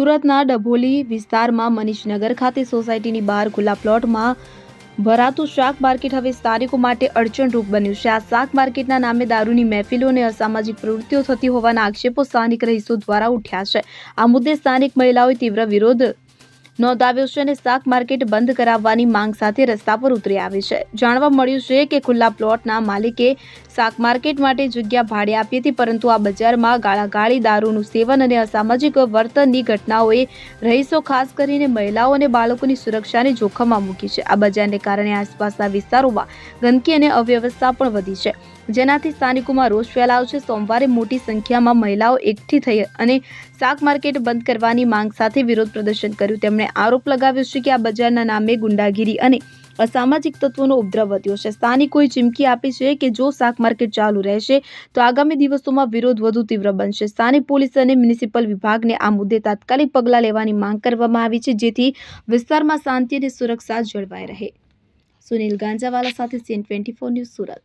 સુરતના ડભોલી વિસ્તારમાં મનીષનગર ખાતે સોસાયટીની બહાર ખુલ્લા પ્લોટમાં ભરાતું શાક માર્કેટ હવે સ્થાનિકો માટે અડચણરૂપ બન્યું છે. આ શાક માર્કેટના નામે દારૂની મહેફિલો અને અસામાજિક પ્રવૃત્તિઓ થતી હોવાના આક્ષેપો સ્થાનિક રહીશો દ્વારા ઉઠ્યા છે. આ મુદ્દે સ્થાનિક મહિલાઓએ તીવ્ર વિરોધ નોંધાવ્યો છે અને શાક માર્કેટ બંધ કરાવવાની માંગ સાથે રસ્તા પર ઉતરી આવી છે. જાણવા મળ્યું છે કે ખુલ્લા પ્લોટના માલિકે શાક માર્કેટ માટે જગ્યા ભાડે આપી હતી, પરંતુ આ બજારમાં ગાળાગાળી, દારૂનું સેવન અને અસામાજિક વર્તનની ઘટનાઓએ રહીશો, ખાસ કરીને મહિલાઓ અને બાળકોની સુરક્ષાને જોખમમાં મૂકી છે. આ બજારને કારણે આસપાસના વિસ્તારોમાં ગંદકી અને અવ્યવસ્થા પણ વધી છે. જેનાથી સ્થાનિકોમાં રોષ ફેલાયો છે. સોમવારે મોટી સંખ્યામાં મહિલાઓ એકઠી થઈ અને શાક માર્કેટ બંધ કરવાની માંગ સાથે વિરોધ પ્રદર્શન કર્યું. તેમણે આરોપ લગાવ્યો છે કે આ બજારના નામે ગુંડાગીરી અને અસામાજિક તત્વોનો ઉપદ્રવ વધ્યો છે. સ્થાનિકોએ ચીમકી આપી છે કે જો શાક માર્કેટ ચાલુ રહેશે, તો આગામી દિવસોમાં વિરોધ વધુ તીવ્ર બનશે. સ્થાનિક પોલીસ અને મ્યુનિસિપલ વિભાગને આ મુદ્દે તાત્કાલિક પગલાં લેવાની માંગ કરવામાં આવી છે, જેથી વિસ્તારમાં શાંતિ અને સુરક્ષા જળવાઈ રહે. સુનિલ ગાંજાવાલા સાથે CN twenty four news Surat.